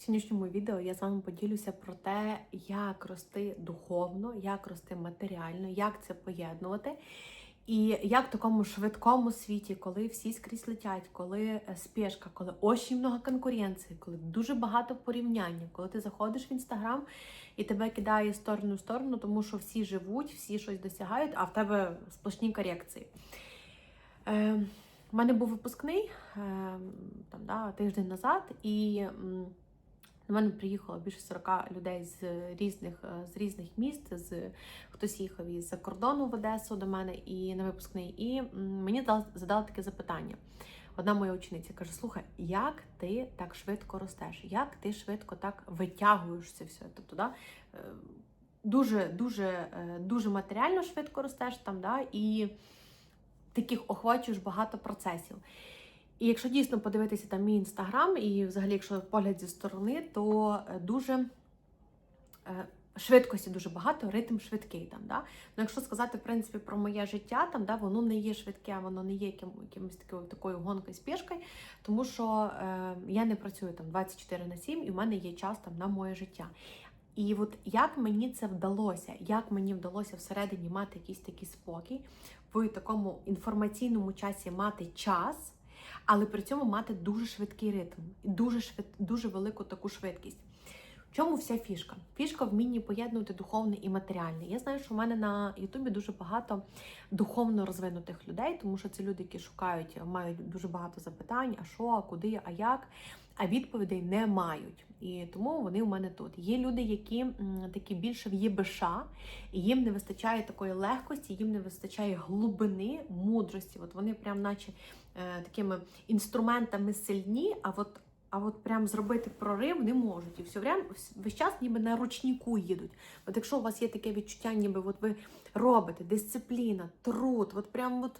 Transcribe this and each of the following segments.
В сьогоднішньому відео я з вами поділюся про те, як рости духовно, як рости матеріально, як це поєднувати. І як в такому швидкому світі, коли всі скрізь летять, коли е, спешка, коли дуже много конкуренції, коли дуже багато порівняння, коли ти заходиш в інстаграм і тебе кидає сторону в сторону, тому що всі живуть, всі щось досягають, а в тебе сплошні корекції. Е, у мене був випускний е, там, да, тиждень назад, і до мене приїхало більше 40 людей з різних, е, з різних міст. З, хтось їхав із-за кордону в Одесу до мене і на випускний. І мені дали- задали таке запитання. Одна моя учениця каже: Слухай, як ти так швидко ростеш? Як ти швидко так витягуєш це все? Тобто, да, е, дуже, дуже, е, дуже матеріально швидко ростеш там, да, і таких охвачуєш багато процесів. І якщо дійсно подивитися там мій інстаграм, і взагалі, якщо погляд зі сторони, то е, дуже е, швидкості дуже багато, ритм швидкий там. Да? Ну, якщо сказати в принципі про моє життя, там да, воно не є швидке, воно не є яким, якимось такою, такою гонкою спішкою, тому що е, я не працюю там 24 на 7, і в мене є час там на моє життя. І от як мені це вдалося, як мені вдалося всередині мати якийсь такий спокій, в такому інформаційному часі мати час, але при цьому мати дуже швидкий ритм і дуже швид, дуже велику таку швидкість. В чому вся фішка? Фішка вмінні поєднувати духовне і матеріальне. Я знаю, що в мене на Ютубі дуже багато духовно розвинутих людей, тому що це люди, які шукають, мають дуже багато запитань: а що, а куди, а як, а відповідей не мають. І тому вони у мене тут. Є люди, які такі більше в ЄБШ, і їм не вистачає такої легкості, їм не вистачає глибини, мудрості. От вони прям наче е, такими інструментами сильні, а от, а от прям зробити прорив не можуть. І все время, весь час ніби на ручнику їдуть. От якщо у вас є таке відчуття, ніби от ви робите дисципліна, труд, от прям от.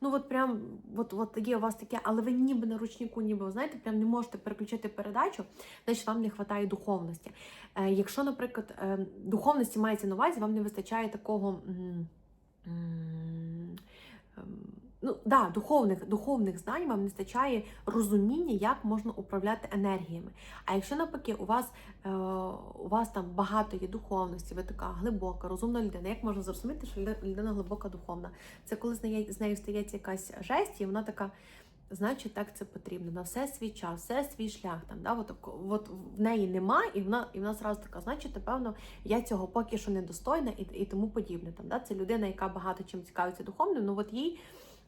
Ну, от прям, от, от є у вас таке, але ви ніби на ручнику, ніби знаєте, прям не можете переключити передачу, значить вам не вистачає духовності. Е, якщо, наприклад, е, духовності мається на увазі, вам не вистачає такого. м, м, ем, Ну, да, духовних, духовних знань вам не вистачає розуміння, як можна управляти енергіями. А якщо навпаки, у вас, е, у вас там багато є духовності, ви така глибока, розумна людина, як можна зрозуміти, що людина глибока духовна? Це коли з нею, стається якась жесть, і вона така. Значить, так це потрібно. На все свій час, все свій шлях. Там, да? от, от в неї нема, і вона і вона зразу така, значить, напевно, я цього поки що недостойна і, і тому подібне. Там, да? Це людина, яка багато чим цікавиться духовним, ну от їй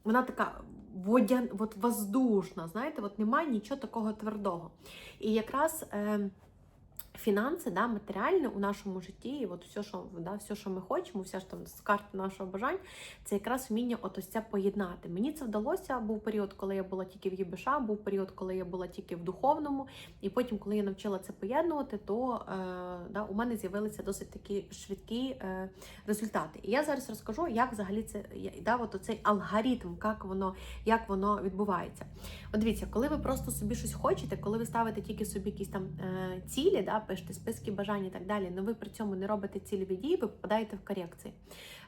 вона така водян, от воздушна, знаєте, от немає нічого такого твердого. І якраз е, фінанси, да, матеріальне у нашому житті, і от все, що, да, все, що ми хочемо, вся ж там з карти нашого бажань, це якраз вміння от ось це поєднати. Мені це вдалося. Був період, коли я була тільки в ЄБШ, був період, коли я була тільки в духовному, і потім, коли я навчила це поєднувати, то е, у мене з'явилися досить такі швидкі е, результати. І я зараз розкажу, як взагалі це да, от цей алгоритм, як воно, як воно відбувається. От дивіться, коли ви просто собі щось хочете, коли ви ставите тільки собі якісь там е, цілі, да, пишете списки бажань і так далі, але ви при цьому не робите цільові дії, ви попадаєте в корекції.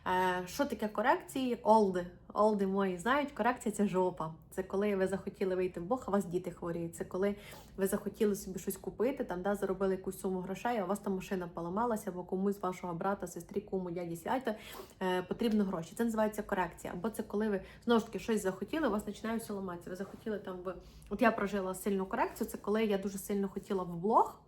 Е, що таке корекції? Олди. Олди мої знають, корекція це жопа. Це коли ви захотіли вийти в Бог, а у вас діти хворіють. Це коли ви захотіли собі щось купити, там да, заробили якусь суму грошей, а у вас там машина поламалася, або комусь вашого брата, сестрі, куму, дяді свята е, потрібно гроші. Це називається корекція. Або це коли ви знову ж таки щось захотіли, у вас починає все ламатися. Ви захотіли там в от я прожила сильну корекцію. Це коли я дуже сильно хотіла в блог.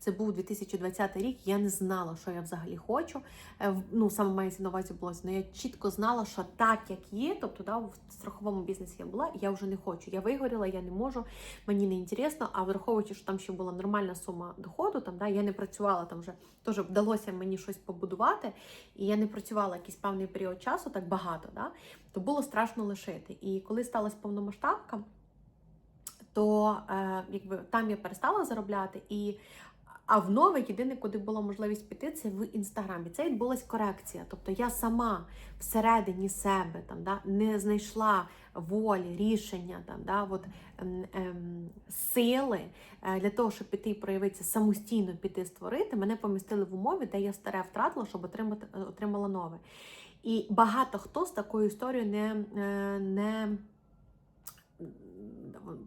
Це був 2020 рік. Я не знала, що я взагалі хочу. Е, Ну, саме мається на увазі блозі. але я чітко знала, що так, як є, тобто да, в страховому бізнесі я була, я вже не хочу. Я вигоріла, я не можу, мені не інтересно. А враховуючи, що там ще була нормальна сума доходу, там да, я не працювала там вже теж вдалося мені щось побудувати, і я не працювала якийсь певний період часу, так багато, да, то було страшно лишити. І коли сталася повномасштабка, то е, якби там я перестала заробляти і. А в нове єдине, куди була можливість піти, це в інстаграмі. Це відбулась корекція. Тобто я сама всередині себе там да не знайшла волі, рішення там, да, от, ем, ем, сили е, для того, щоб піти і проявитися самостійно піти створити. Мене помістили в умові, де я старе втратила, щоб отримати е, отримала нове. І багато хто з такою історією не, е, не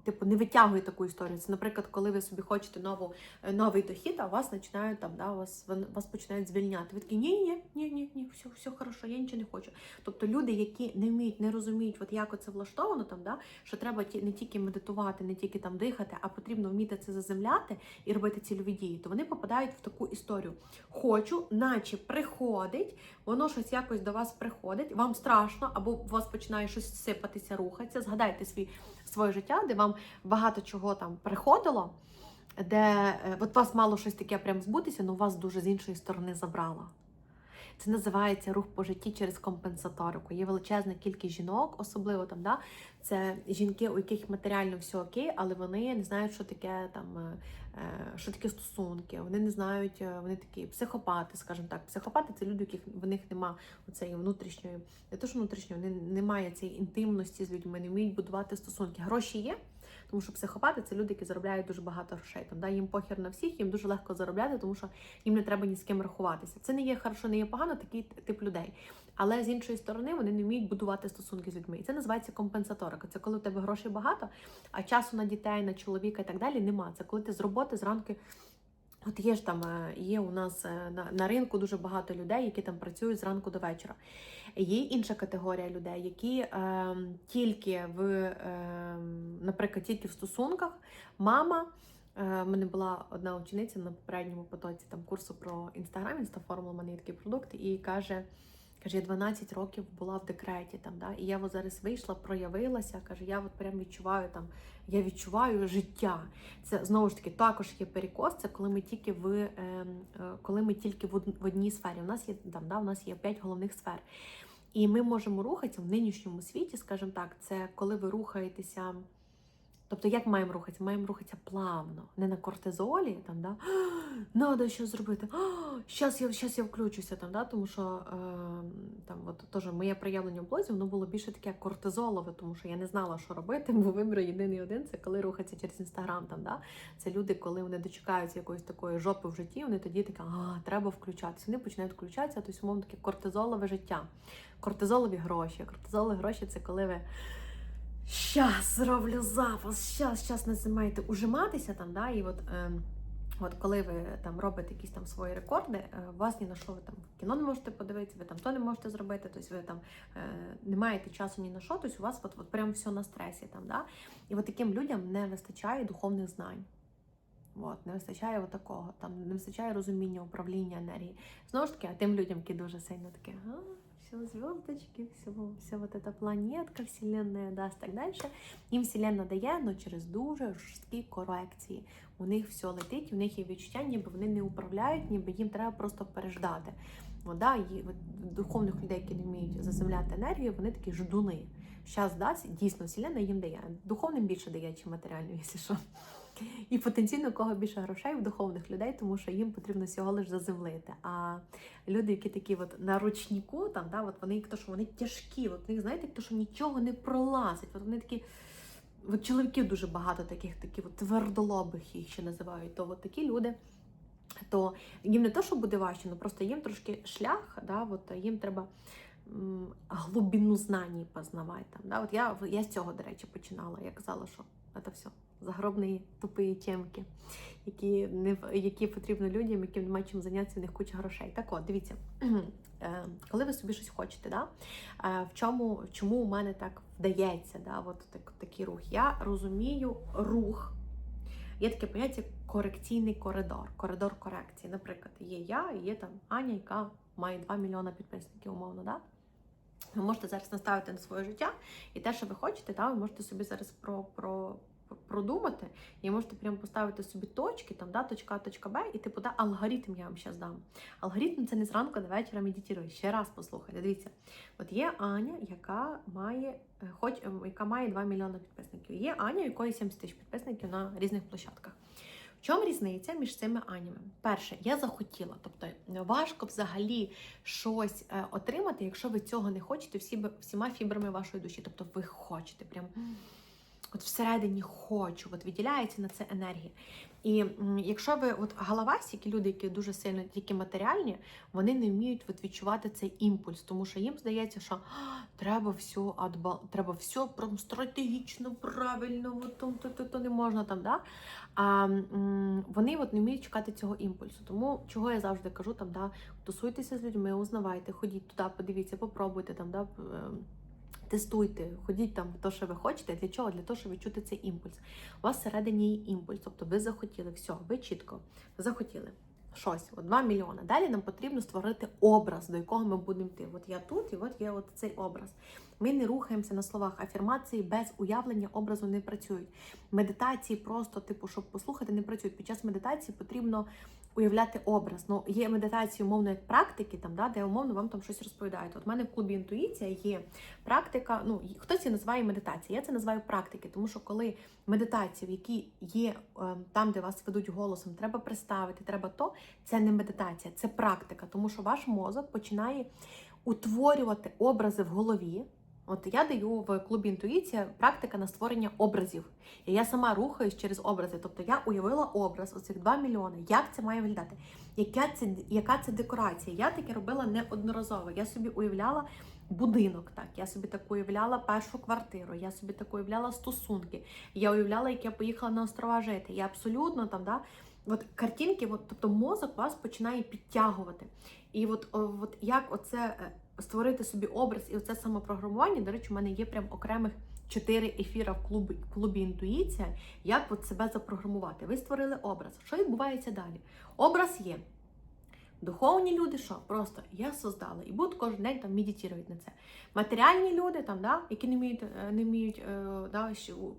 типу, не витягує таку історію. Це, наприклад, коли ви собі хочете нову, е, новий дохід, а вас починають там, да, вас, вас починають звільняти. Ви такі, ні, ні, ні, ні, ні, все, все хорошо, я нічого не хочу. Тобто люди, які не вміють, не розуміють, от як це влаштовано, там, да, що треба не тільки медитувати, не тільки там дихати, а потрібно вміти це заземляти і робити цільові дії, то вони попадають в таку історію. Хочу, наче приходить, воно щось якось до вас приходить, вам страшно, або у вас починає щось сипатися, рухатися. Згадайте свій, своє життя, де вам багато чого там приходило, де е, от вас мало щось таке прям збутися, але вас дуже з іншої сторони забрало. Це називається рух по житті через компенсаторику. Є величезна кількість жінок, особливо там, да, це жінки, у яких матеріально все окей, але вони не знають, що таке там, е, е, що таке стосунки. Вони не знають, е, вони такі психопати, скажімо так. Психопати це люди, у яких в них нема цієї внутрішньої, не то що внутрішньої, вони немає цієї інтимності з людьми, не вміють будувати стосунки. Гроші є. Тому що психопати це люди, які заробляють дуже багато грошей. Там, да, їм похер на всіх, їм дуже легко заробляти, тому що їм не треба ні з ким рахуватися. Це не є хорошо, не є погано, такий тип людей. Але з іншої сторони вони не вміють будувати стосунки з людьми. І це називається компенсаторика. Це коли у тебе грошей багато, а часу на дітей, на чоловіка і так далі нема. Це коли ти з роботи зранку. От є ж там, е, є у нас е, на, на ринку дуже багато людей, які там працюють зранку до вечора. Є інша категорія людей, які е, тільки в, е, наприклад, тільки в стосунках. Мама, е, в мене була одна учениця на попередньому потоці там курсу про інстаграм, інстаформу, у мене є такий продукт, і каже. Каже, я 12 років була в декреті там, да, і я от зараз вийшла, проявилася. Каже, я от прям відчуваю там, я відчуваю життя. Це знову ж таки також є перекос. Це коли ми тільки в ем, е, коли ми тільки в одній сфері. У нас є там, да, у нас є 5 головних сфер. І ми можемо рухатися в нинішньому світі, скажімо так, це коли ви рухаєтеся. Тобто, як маємо рухатися? Маємо рухатися плавно, не на кортизолі, там, да? Надо що зробити. Щас я, щас я включуся, там, да? тому що е, там, от, теж моє проявлення в блозі, воно було більше таке кортизолове, тому що я не знала, що робити, бо вибір єдиний один це коли рухатися через інстаграм. Да? Це люди, коли вони дочекаються якоїсь такої жопи в житті, вони тоді такі, а, треба включатися. Вони починають включатися, тобто, умовно таке кортизолове життя. Кортизолові гроші. Кортизолові гроші це коли ви. Щас зроблю запас, щас, щас починаєте ужиматися там, да, і от, е, от коли ви там робите якісь там свої рекорди, е, вас ні на що ви там кіно не можете подивитися, ви там то не можете зробити, тобто ви там е, не маєте часу ні на що, тобто у вас от, от прям все на стресі там, да, і от таким людям не вистачає духовних знань. От, не вистачає от такого, там не вистачає розуміння управління енергії. Знову ж таки, а тим людям, які дуже сильно таке, а, все звездочки, все, все вот эта планетка, вселенная дасть так далі. Їм вселенна дає, але через дуже жорсткі корекції. У них все летить, у них є відчуття, ніби вони не управляють, ніби їм треба просто переждати. От, да, і духовних людей, які не вміють заземляти енергію, вони такі ждуни. Щас дасть, дійсно, вселенна їм дає. Духовним більше дає, ніж матеріальним, якщо що. І потенційно у кого більше грошей в духовних людей, тому що їм потрібно всього лиш заземлити. А люди, які такі от на ручнику, там, да, от вони то, що вони тяжкі, от них, знаєте, то, що нічого не пролазить. От вони такі. От чоловіків дуже багато таких, такі от твердолобих їх ще називають. То от такі люди, то їм не то, що буде важче, але просто їм трошки шлях, да, от їм треба м, глибину знань познавати. Там, да. От я, я з цього, до речі, починала. Я казала, що це все загробні тупі темки, які не які потрібно людям, яким немає чим зайнятися, у них куча грошей. Так от, дивіться, е, коли ви собі щось хочете, да? е, в чому, чому у мене так вдається, да? от так, такий рух? Я розумію рух. Є таке поняття корекційний коридор, коридор корекції. Наприклад, є я і є там Аня, яка має 2 мільйони підписників, умовно, да? Ви можете зараз наставити на своє життя, і те, що ви хочете, да, ви можете собі зараз про, про- продумати, і можете прямо поставити собі точки, там, да, точка точка Б, і типу, да, алгоритм я вам зараз дам. Алгоритм це не зранку до вечора медитує. Ще раз послухайте. Дивіться, от є Аня, яка має, е, хоч, ем, яка має 2 мільйони підписників. Є Аня, у якої 70 тисяч підписників на різних площадках. В чому різниця між цими анями? Перше, я захотіла, тобто важко взагалі щось е, отримати, якщо ви цього не хочете всі, всіма фібрами вашої душі. Тобто ви хочете прям. От всередині хочу, от виділяється на це енергія. І якщо ви от головасіки, люди, які дуже сильно тільки матеріальні, вони не вміють от відчувати цей імпульс, тому що їм здається, що треба все адба, треба все прям стратегічно, правильно, от, то, то, то, то не можна там, да? А вони от не вміють чекати цього імпульсу. Тому чого я завжди кажу, там, да, тусуйтеся з людьми, узнавайте, ходіть туди, подивіться, попробуйте там, да, ем, тестуйте, ходіть там то, що ви хочете. Для чого? Для того, щоб відчути цей імпульс. У вас всередині є імпульс, тобто ви захотіли, все, ви чітко захотіли. Щось, от 2 мільйони. Далі нам потрібно створити образ, до якого ми будемо йти. От я тут, і от є от цей образ. Ми не рухаємося на словах. Афірмації без уявлення образу не працюють. Медитації просто, типу, щоб послухати, не працюють. Під час медитації потрібно уявляти образ. Ну, є медитації, умовно, як практики, там, да, де умовно вам там щось розповідають. От в мене в клубі інтуїція є практика. Ну, хтось це називає медитація. Я це називаю практики, тому що коли медитації, які є е, там, де вас ведуть голосом, треба представити, треба то, це не медитація, це практика, тому що ваш мозок починає утворювати образи в голові. От я даю в клубі інтуїція практика на створення образів. І я сама рухаюсь через образи. Тобто я уявила образ оцих 2 мільйони. Як це має виглядати? Яка це, яка це декорація? Я таке робила неодноразово. Я собі уявляла будинок, так, я собі так уявляла першу квартиру, я собі так уявляла стосунки. Я уявляла, як я поїхала на острова жити. Я абсолютно там, да, от картинки, от, тобто мозок вас починає підтягувати. І от, от як оце е, створити собі образ і оце самопрограмування, до речі, у мене є прям окремих чотири ефіра в клубі, клубі інтуїція, як от себе запрограмувати. Ви створили образ. Що відбувається далі? Образ є. Духовні люди, що просто я создала і буду кожен день там медитувати на це. Матеріальні люди, там, да, які не вміють, е, не вміють е, да,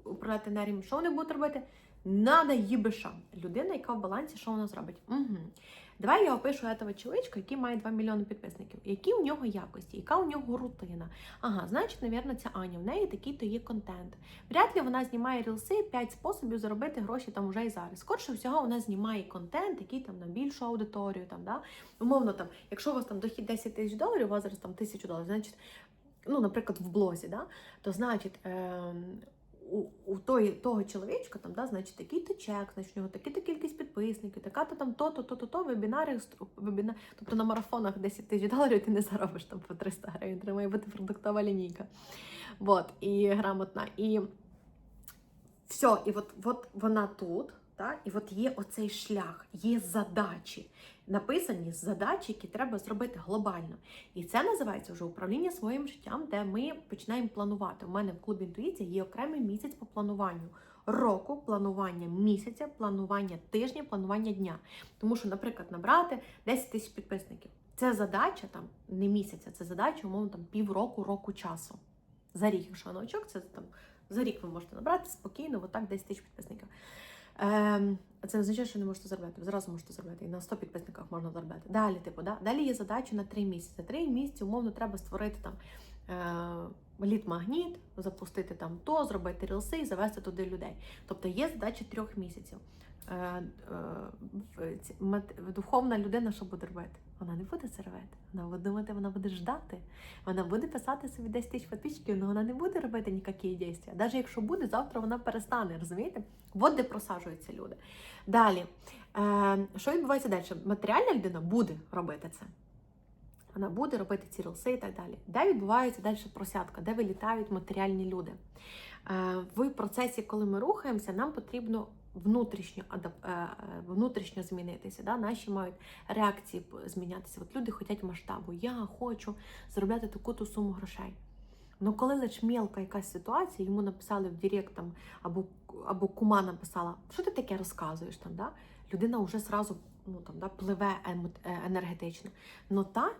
управляти енергіями, що вони будуть робити? Надо їбиша. Людина, яка в балансі, що вона зробить? Угу. Давай я опишу этого чоловічка, який має 2 мільйони підписників. Які у нього якості, яка у нього рутина? Ага, значить, навірно, це Аня. В неї такий-то є контент. Вряд ли вона знімає рілси 5 способів заробити гроші там уже і зараз. Скорше всього, вона знімає контент, який там на більшу аудиторію. Там, да? Умовно, там, якщо у вас там дохід 10 тисяч доларів, у вас зараз там тисячу доларів, значить, ну, наприклад, в блозі, да? то значить. Е- у, у той, того чоловічка там, да, значить, такий-то чек, значить, у нього такі-то кількість підписників, така-то там то-то, то-то, то, вебінари, вебіна... тобто на марафонах 10 тисяч доларів ти не заробиш там по 300 гривень, треба має бути продуктова лінійка. Вот, і грамотна. І все, і от, от вона тут, так, і от є оцей шлях, є задачі. Написані задачі, які треба зробити глобально. І це називається вже управління своїм життям, де ми починаємо планувати. У мене в клубі інтуїція є окремий місяць по плануванню року, планування місяця, планування тижня, планування дня. Тому що, наприклад, набрати 10 тисяч підписників. Це задача там не місяця, це задача, умовно, там півроку, року часу. За рік, якщо новачок, це там за рік ви можете набрати спокійно, отак 10 тисяч підписників. Ем, це не означає, що не можете заробляти. Ви зразу можете заробляти. І на 100 підписниках можна заробляти. Далі, типу, да? далі є задача на 3 місяці. За 3 місяці, умовно, треба створити там е, лід-магніт, запустити там то, зробити рілси і завести туди людей. Тобто є задача трьох місяців. Е, е, духовна людина, що буде робити? Вона не буде це робити. Вона буде думати, вона буде ждати. Вона буде писати собі 10 тисяч підписчиків, але вона не буде робити ніякі дії. Навіть якщо буде, завтра вона перестане, розумієте? От де просаджуються люди. Далі, е, що відбувається далі? Матеріальна людина буде робити це. Вона буде робити ці рілси і так далі. Де відбувається далі просядка, де вилітають матеріальні люди? Е, В процесі, коли ми рухаємося, нам потрібно внутрішньо е, е, внутрішньо змінитися. Да? Наші мають реакції змінятися. От люди хочуть масштабу. Я хочу заробляти таку-то суму грошей. Ну, коли лише мілка якась ситуація, йому написали в Директ там, або, або кума написала, що ти таке розказуєш там, да? людина вже зразу ну, там, да, пливе е, енергетично. Ну та,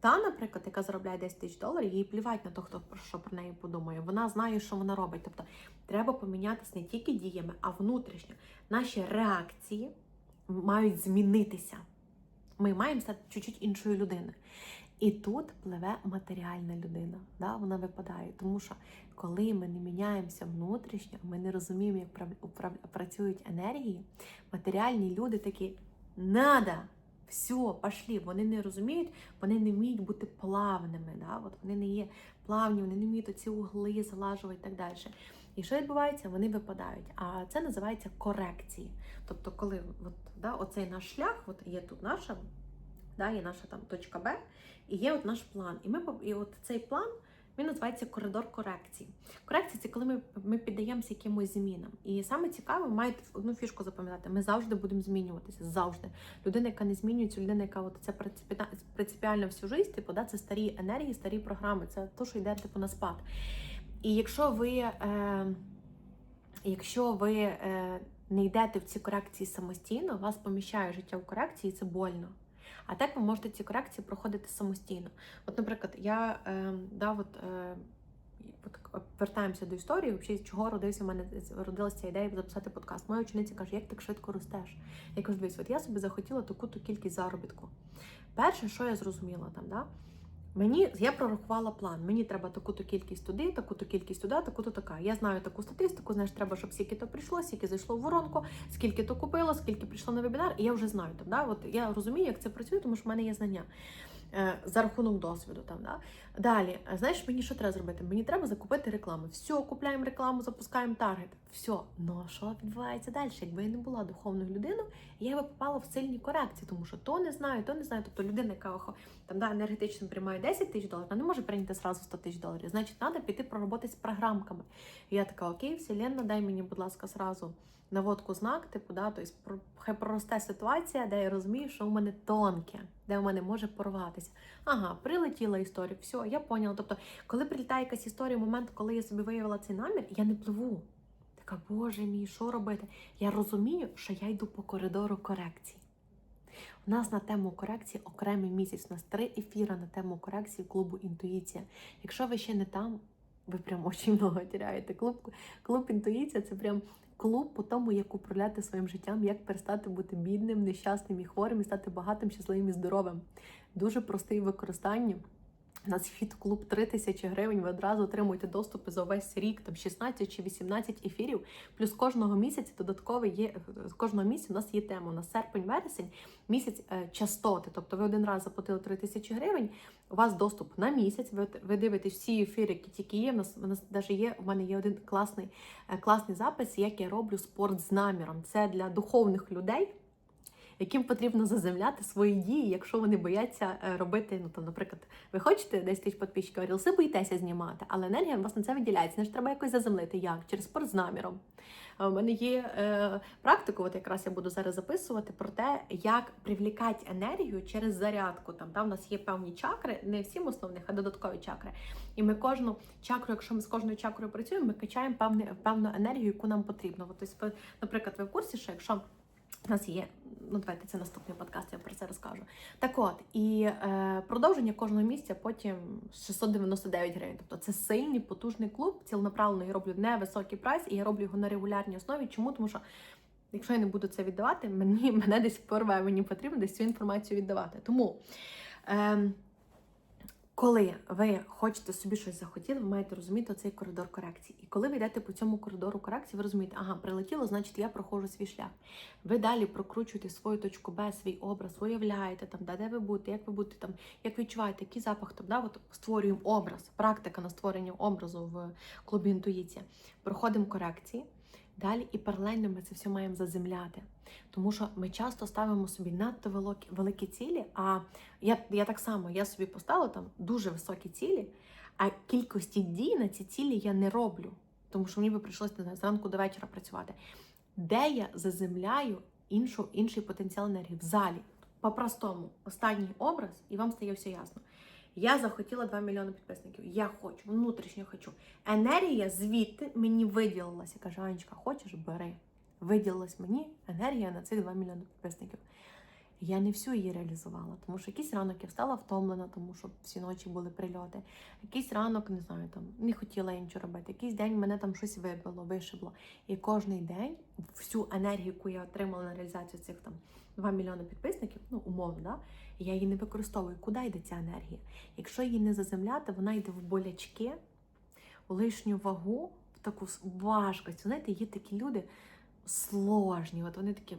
та, наприклад, яка заробляє 10 тисяч доларів, їй плівать на то, хто про що про неї подумає. Вона знає, що вона робить. Тобто треба помінятися не тільки діями, а внутрішньо. Наші реакції мають змінитися. Ми маємо стати чуть-чуть іншою людиною. І тут пливе матеріальна людина. Да? Вона випадає. Тому що коли ми не міняємося внутрішньо, ми не розуміємо, як прав- працюють енергії, матеріальні люди такі надо. Все, пошли. Вони не розуміють, вони не вміють бути плавними. Да? От вони не є плавні, вони не вміють ці угли залажувати і так далі. І що відбувається? Вони випадають. А це називається корекції. Тобто, коли от, да, оцей наш шлях, от є тут наша, да, є наша там точка Б, і є от наш план. І ми і от цей план. Він називається коридор корекції. Корекція це коли ми, ми піддаємося якимось змінам. І саме цікаве, маєте одну фішку запам'ятати. Ми завжди будемо змінюватися. Завжди. Людина, яка не змінюється, людина, яка от це принципіально всю життя, типу, да, це старі енергії, старі програми. Це то, що йде типу на спад. І якщо ви, е, якщо ви е, не йдете в ці корекції самостійно, вас поміщає життя в корекції, і це больно. А так ви можете ці корекції проходити самостійно. От, наприклад, я е, да, от, е, вертаємося до історії, взагалі, чого родився в мене родилася ідея записати подкаст. Моя учениця каже, як так швидко ростеш. Я кажу, дивись, от я собі захотіла таку-то кількість заробітку. Перше, що я зрозуміла там, да? Мені я прорахувала план. Мені треба таку-то кількість туди, таку-то кількість туди, таку-то така. Я знаю таку статистику. Знаєш, треба, щоб скільки то прийшло, скільки зайшло в воронку, скільки то купило, скільки прийшло на вебінар. І я вже знаю там. Да? От я розумію, як це працює, тому що в мене є знання за рахунок досвіду. Там да далі. е, Знаєш, мені що треба зробити? Мені треба закупити рекламу. Все, купляємо рекламу, запускаємо таргет. Все, ну що відбувається далі? Якби я не була духовною людиною, я би попала в сильні корекції, тому що то не знаю, то не знаю. Тобто людина, яка там да, енергетично приймає 10 тисяч доларів, вона не може прийняти зразу 100 тисяч доларів. Значить, треба піти проработати з програмками. І я така, окей, вселенна, дай мені, будь ласка, зразу наводку знак, типу, да, тобто про- хай проросте ситуація, де я розумію, що у мене тонке, де у мене може порватися. Ага, прилетіла історія, все, я поняла. Тобто, коли прилітає якась історія, момент, коли я собі виявила цей намір, я не пливу. Така, боже мій, що робити? Я розумію, що я йду по коридору корекції. У нас на тему корекції окремий місяць. У нас три ефіри на тему корекції клубу Інтуїція. Якщо ви ще не там, ви прям дуже много теряєте. Клуб, клуб інтуїція це прям клуб по тому, як управляти своїм життям, як перестати бути бідним, нещасним і хворим і стати багатим, щасливим і здоровим. Дуже простий в використанні. Вхід в клуб 3 тисячі гривень. Ви одразу отримуєте доступи за увесь рік, там 16 чи 18 ефірів. Плюс кожного місяця додатково є кожного місяця. У нас є тема. У нас серпень-вересень, місяць е, частоти. Тобто ви один раз заплатили 3 тисячі гривень. У вас доступ на місяць. Ви, ви дивитесь всі ефіри, які тільки є. У нас у нас навіть є. У мене є один класний, е, класний запис, як я роблю спорт з наміром. Це для духовних людей яким потрібно заземляти свої дії, якщо вони бояться е, робити, ну там, наприклад, ви хочете 10 тисяч підписчиків, рілси боїтеся знімати, але енергія у вас на це виділяється. Ж треба якось заземлити. Як? Через спорт з наміром. У мене є е, практика, от якраз я буду зараз записувати про те, як привлікати енергію через зарядку. Там, там у нас є певні чакри, не всім основних, а додаткові чакри. І ми кожну чакру, якщо ми з кожною чакрою працюємо, ми качаємо певну, певну енергію, яку нам потрібно. От, тобто, наприклад, ви в курсі, що якщо у нас є, ну давайте це наступний подкаст, я про це розкажу. Так от, і е, продовження кожного місця потім 699 гривень. Тобто це сильний, потужний клуб, цілонаправлено я роблю невисокий прайс, і я роблю його на регулярній основі. Чому? Тому що якщо я не буду це віддавати, мені мене десь порве, мені потрібно десь цю інформацію віддавати. Тому. Е, коли ви хочете собі щось захотіли, ви маєте розуміти цей коридор корекції. І коли ви йдете по цьому коридору корекції, ви розумієте, ага, прилетіло, значить я проходжу свій шлях. Ви далі прокручуєте свою точку Б, свій образ, уявляєте там, де ви будете, як ви будете там, як відчуваєте, який запах там, да, от створюємо образ, практика на створення образу в клубі інтуїція. Проходимо корекції. Далі і паралельно ми це все маємо заземляти. Тому що ми часто ставимо собі надто великі, великі цілі. А я, я так само я собі поставила там дуже високі цілі, а кількості дій на ці цілі я не роблю. Тому що мені би прийшлося зранку до вечора працювати. Де я заземляю іншу, інший потенціал енергії в залі. По-простому, останній образ, і вам стає все ясно. Я захотіла 2 мільйони підписників. Я хочу, внутрішньо хочу. Енергія звідти мені виділилася. Каже, Анечка, хочеш, бери. Виділилась мені енергія на цих 2 мільйони підписників. Я не всю її реалізувала, тому що якийсь ранок я встала втомлена, тому що всі ночі були прильоти. Якийсь ранок, не знаю, там не хотіла я нічого робити. Якийсь день мене там щось вибило, вишибло. І кожний день всю енергію, яку я отримала на реалізацію цих там 2 мільйони підписників, ну умовно, да, я її не використовую. Куди йде ця енергія? Якщо її не заземляти, вона йде в болячки, у лишню вагу, в таку важкость. Знаєте, є такі люди сложні. От вони такі,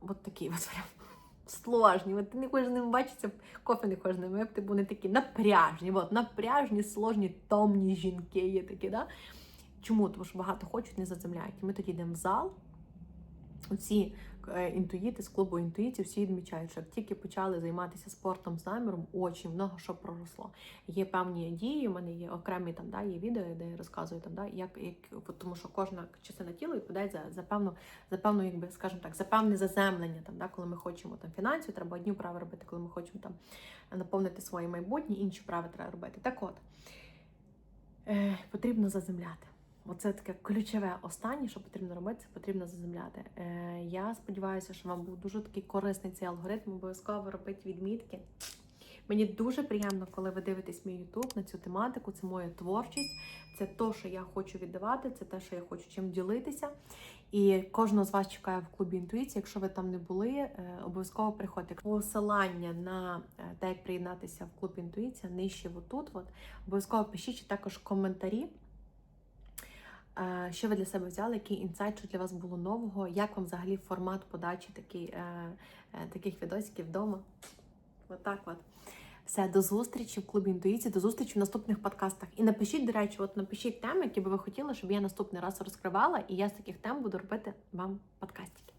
от такі, от прям сложні. От ти не хочеш з ними бачитися, кофе не хочеш з ними випити, бо вони такі напряжні. От напряжні, сложні, томні жінки є такі, да? Чому? Тому що багато хочуть, не заземляють. І ми тоді йдемо в зал. Оці е, інтуїти з клубу інтуїції всі відмічають, що як тільки почали займатися спортом з наміром, очень много що проросло. Є певні дії, у мене є окремі там, да, є відео, де я розказую там, да, як, як тому, що кожна частина тіла відповідає за, за певну, за певну, якби, скажімо так, за певне заземлення. Там, да, коли ми хочемо там фінансів, треба одні вправи робити, коли ми хочемо там наповнити своє майбутнє, інші вправи треба робити. Так от е, потрібно заземляти. Оце таке ключове останнє, що потрібно робити, це потрібно заземляти. Е, я сподіваюся, що вам був дуже такий корисний цей алгоритм. Обов'язково робити відмітки. Мені дуже приємно, коли ви дивитесь мій YouTube на цю тематику. Це моя творчість, це те, що я хочу віддавати, це те, що я хочу чим ділитися. І кожного з вас чекає в клубі інтуїції. Якщо ви там не були, е, обов'язково приходьте. Посилання на е, те, як приєднатися в клуб інтуїція, нижче отут. От. Обов'язково пишіть також коментарі. Що ви для себе взяли, який інсайт, що для вас було нового? Як вам взагалі формат подачі такий, е, е, таких відосиків вдома? Отак от. Все, до зустрічі в клубі інтуїції, до зустрічі в наступних подкастах. І напишіть, до речі, от напишіть теми, які би ви хотіли, щоб я наступний раз розкривала, і я з таких тем буду робити вам подкастики.